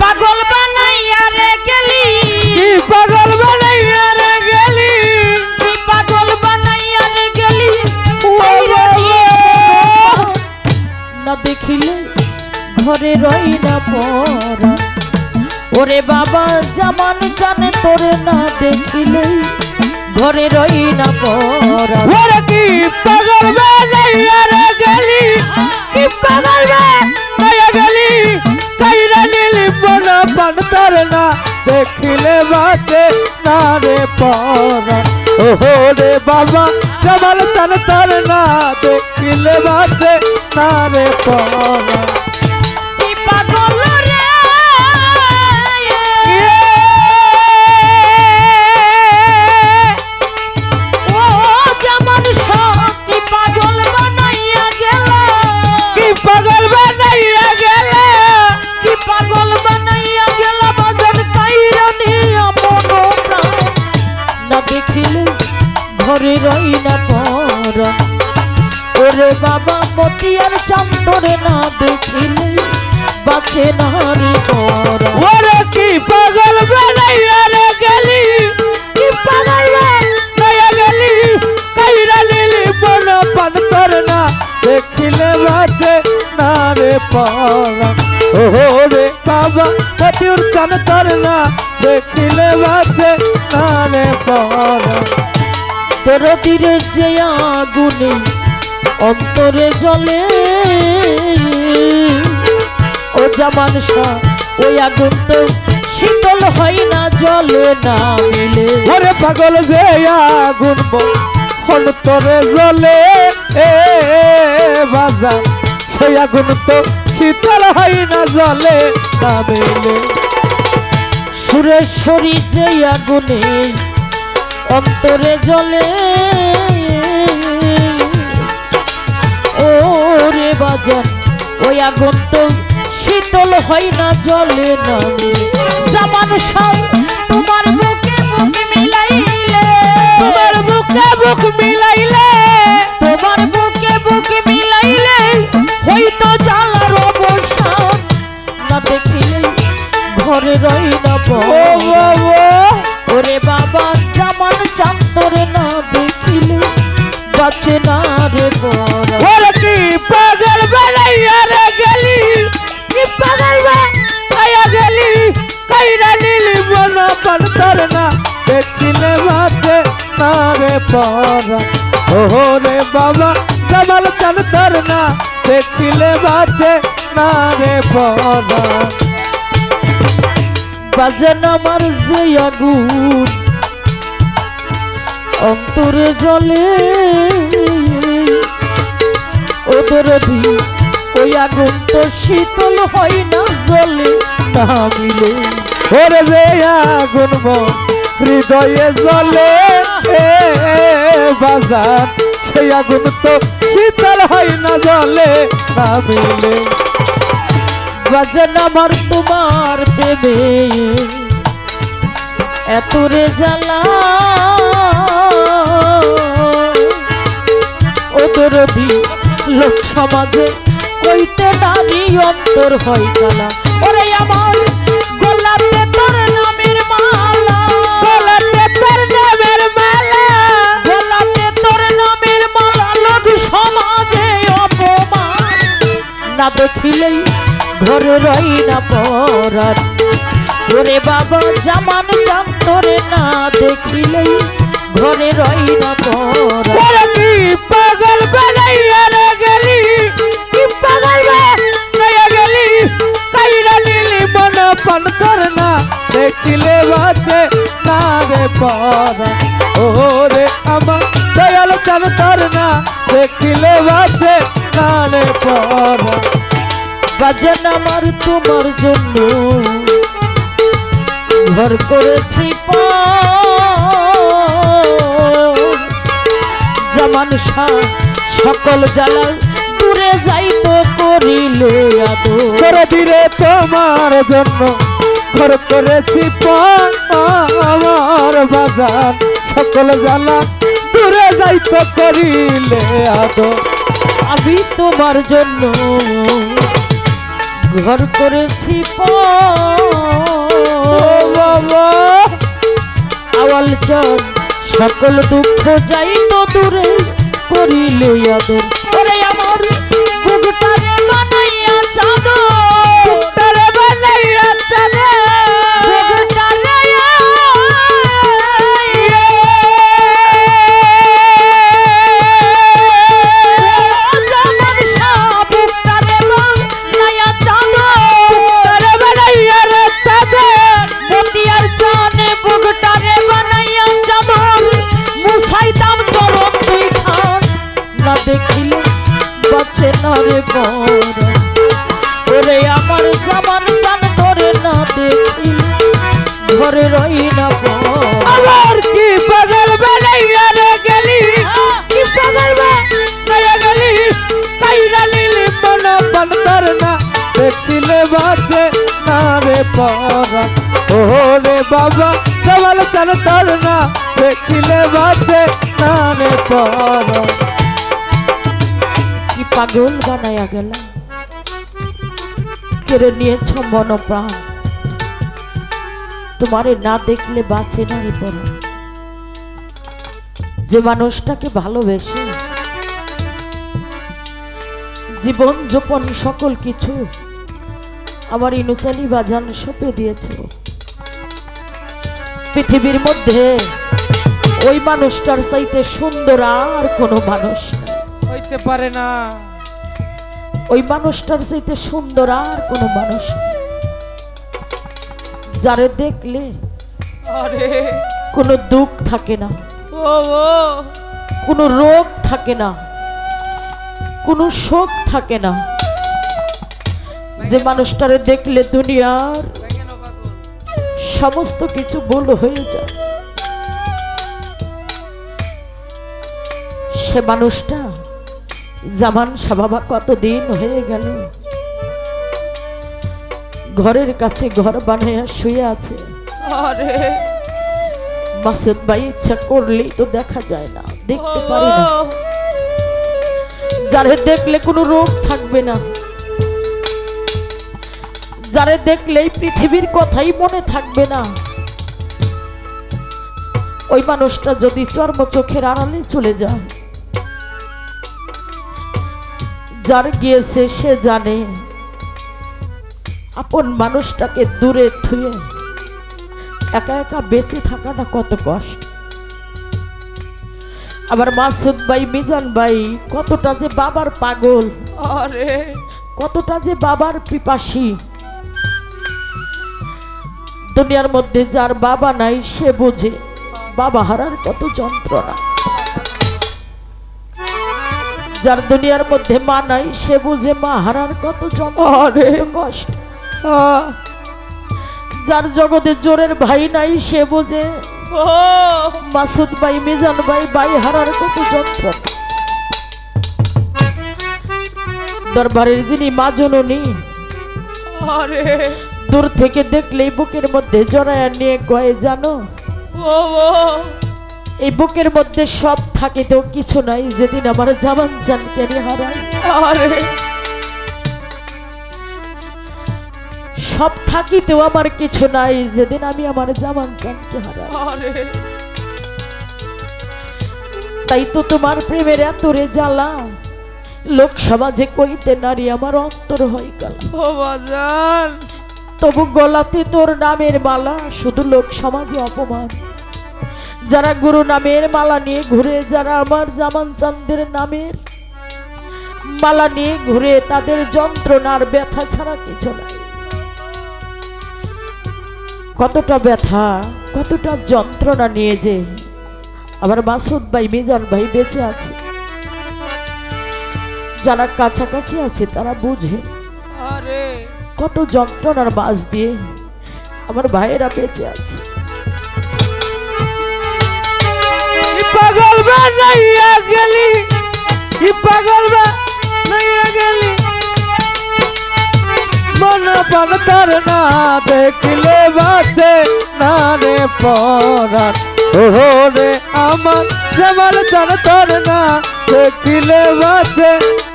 পাগল বানাইয়া রে গেলি। কি পাগল বানাইয়া রে গেলি? কি পাগল বানাইয়া রে গেলি। না দেখিলে ঘরে রই না পরা। ওরে বাবা জামান জানে তোরে না দেখিলে ঘরে রই না পরা। ওরে কি পরা ওহো রে বাবা জমাল তার তার না দেখিলে বাতে তারে পরা বাঁচে না রে পরা। ওরে কি পাগল বানাইয়া রে গেলি? কি পাগল বানাইয়া গেলি? কাইরা নীলি বন পান্তর না। দেখিলে বাতে না রে পরা। ওহো রে বাবা পতির কান্তর না। দেখিলে বাতে না রে পরা। তোর তীরে যে আগুনে অন্তরে জলে জামান শাহ ওই আগুন তো শীতল হয় না জলে না মিলে। ওরে পাগল যে আগুন হন তোরে জ্বলে এ বাজা। সেই আগুন তো শীতল হয় না জলে না মেলে। সুরেশ্বরী যে আগুনে অন্তরে জলে ও রে ওই আগুন তো শীতল হয় না জলে না। জামান শাহ তোমার বুকে বুকে মিলাইলে। তোমার বুকে বুক মিলাইলে। তোমার বুকে বুকে মিলাইলে। হয়তো জ্বালার অবসান না দেখিলে। ঘরে রই না ওরে বাবা জামান চান্তরে না দেখিলে বাঁচে না রে বড় বাতে না পরা। ওহো বাবা, জমাল কান্তর না দেখিলে বাতে না রে পরা। বাজেন আমার যে আগুন, অন্তরে জলে। ওদের ওই আগুন তো শীতল হয় না জলে, না মিলে। ওরে রে আগুন হৃদয়ে জ্বলে, এ বাজার। সেই আগুন তো শীতল হয় না জলে না মিলে বাজেন আমার তোমার প্রেমে। এত রে জ্বালা। দি লোক সমাজে কইতে নারী অন্তর হয় কালা। ওরে আমার না দেখিলেই ঘরে রই না পরার ওরে বাবা, জামান জান্তরে না দেখিলেই ঘরে রই না বাজান আমার তোমার জন্য ঘর করেছি জামান শাহ সকল জ্বালা দূরে যাইতো করিলে করে দিরে তোমার জন্য ঘর করেছি আমার বাজার সকল জ্বালা দূরে যাইতে করিলে আদো আমি তোমার জন্য ঘর করেছি আওয়াল চল সকল দুঃখ যাই তো দূরে করিলে আদর। আমার বুকটারে বানাইয়া চাদর। তারে বানাইয়া চাঁদে ঘরে রই না আমার কি পাগল বানাইয়া রে গেলি? কি পাগল বানাইয়া গেলি? কাইরা লিলি মন বন্দর না। দেখিলে বাজে না রে পরা। ও রে বাবা সওয়াল কর তর না। দেখিলে বাজে না রে পরা। কি পাগল বানাইয়া গেল? কেড়ে নিয়েছ মন প্রাণ তোমারে না দেখলে বাঁচে না রে পর। যে মানুষটাকে ভালোবেসে জীবন যাপন সকল কিছু আমার ইনুচালি বাজান সপে দিয়েছ। পৃথিবীর মধ্যে ওই মানুষটার চাইতে সুন্দর আর কোনো মানুষ হইতে পারে না। ওই মানুষটার চাইতে সুন্দর আর কোনো মানুষ নেই। যারে দেখলে আরে। কোনো দুঃখ থাকে না ও ও কোনো রোগ থাকে না কোনো শোক থাকে না। যে মানুষটারে দেখলে দুনিয়ার সমস্ত কিছু ভুল হয়ে যায়। সে মানুষটা জামান সাবাবা কতদিন হয়ে গেল? ঘরের কাছে ঘর বানাইয়া শুয়ে আছে। আরে। মাসুদ ভাই ইচ্ছা করলেই তো দেখা যায় না দেখতে পারি না। যারে দেখলে কোনো রোগ থাকবে না। যারে দেখলেই পৃথিবীর কথাই মনে থাকবে না। ওই মানুষটা যদি চর্ম চোখের আড়ালে চলে যায় যার গিয়েছে সে জানে আপন মানুষটাকে দূরে থুয়ে একা একা বেঁচে থাকাটা কত কষ্ট। আবার মাসুদ ভাই মিজান ভাই কতটা যে বাবার পাগল আরে। কতটা যে বাবার পিপাসী। দুনিয়ার মধ্যে যার বাবা নাই সে বোঝে বাবা হারার কত যন্ত্রণা। যার দুনিয়ার মধ্যে মা নাই সে বুঝে মা হারার কত যন্ত্রণা। কষ্ট। যার জগতে জোরের ভাই নাই সে বোঝে মাসুদ ভাই মিজান ভাই ভাই হারার কত যন্ত্রণা দরবারের যিনি মা জননী আরে। দূর থেকে দেখলেই বুকের মধ্যে জড়ায়া নিয়ে কয়ে জানো। এই বুকের মধ্যে সব থাকে তো কিছু নাই যেদিন আমার জামান চান কেন হারায়। সব থাকিতেও আমার কিছু নাই। যেদিন আমি আমার জামান চানকে হারাই। তাই তো তোমার প্রেমের এত রে জ্বালা। লোক সমাজে কইতে নারী আমার অন্তর হয় গেল। তবু গলাতে তোর নামের মালা শুধু লোক সমাজে অপমান। যারা গুরু নামের মালা নিয়ে ঘুরে যারা আমার জামান চান্দের নামের মালা নিয়ে ঘুরে তাদের যন্ত্রণার ব্যথা ছাড়া কিছু নাই। কতটা ব্যথা কতটা যন্ত্রণা নিয়ে যে আবার মাসুদ ভাই মিজান ভাই বেঁচে আছে। যারা কাছাকাছি আছে তারা বুঝে আরে। কত যন্ত্রণার মাঝ দিয়ে আমার ভাইয়েরা বেঁচে আছে। পাগল বানাইয়া গেলি। ই পাগল বানাইয়া গেলি। মন পন তোর না, দেখলে না রে পরার ও রে আমার জমাল তোর তোর না, দেখলে বাতে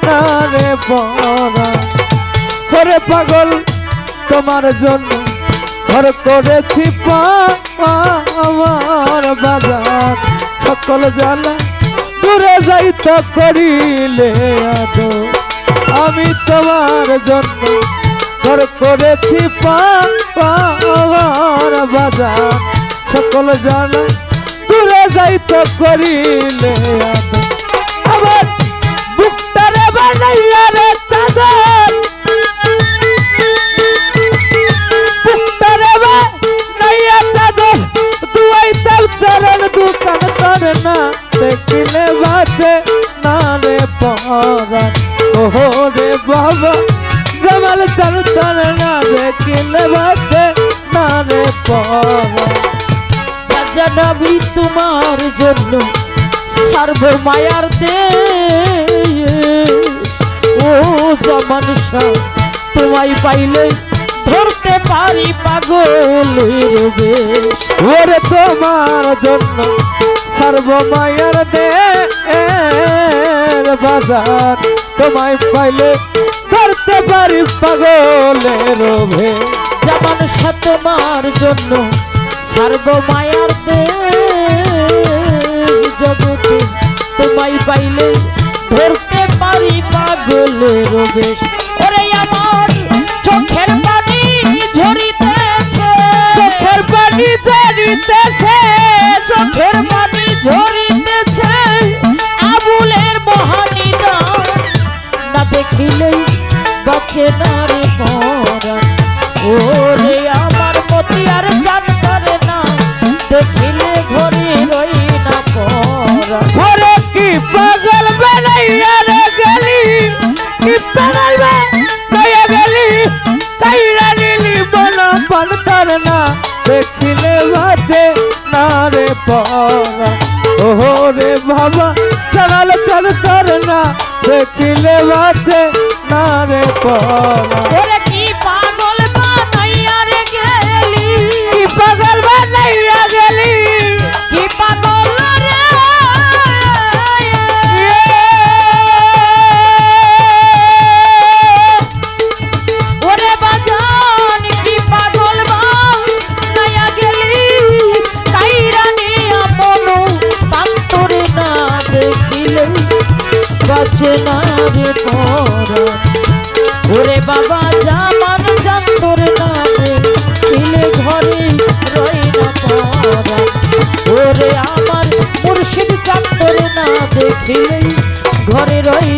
না রে পরার ও করে পাগল, তোমার জন্য ঘর করেছি আমার বাজার। সকল জ্বালা দূরে যাইতে করিলে আদো আমি তোমার জন্য ঘর করেছি আমার বাজার সকল জ্বালা দূরে যাইতে করিলে আবার বুকটারে বানাইয়া রে চাদর বুকটারে বানাইয়া চাদর দুয়াইতাম দোকান না, দেখিলে বাজে না রে পরান ওহো রে বাবা। জমাল চল তোর না দেখিলে বাজে না রে পরান জানাবি তোমার জন্য সর্ব মায়ার দে ও জামান তোমায় পাইলে ধরতে পারি পাগলের বেশ ওরে তোমার জন্য সর্বমায়ার দে বাজার, তোমায় পাইলে করতে পারি পাগলের ভে জামান শাহ তোমার জন্য সর্ব মায়ার দে জগতে তোমায় পাইলে ধরতে পারি পাগলের বেশ ওরে আমার চোখের পানি ঝরিতেছে। চোখের পানি ঝরিতেছে চোখের পানি ঝরিতেছে আবুলের মহানি না দেখিলেই বাঁচে না রে পরাণ ওরে আমার মতি আর জান করে না। দেখিলে রে দেখিলেই ঘরে রই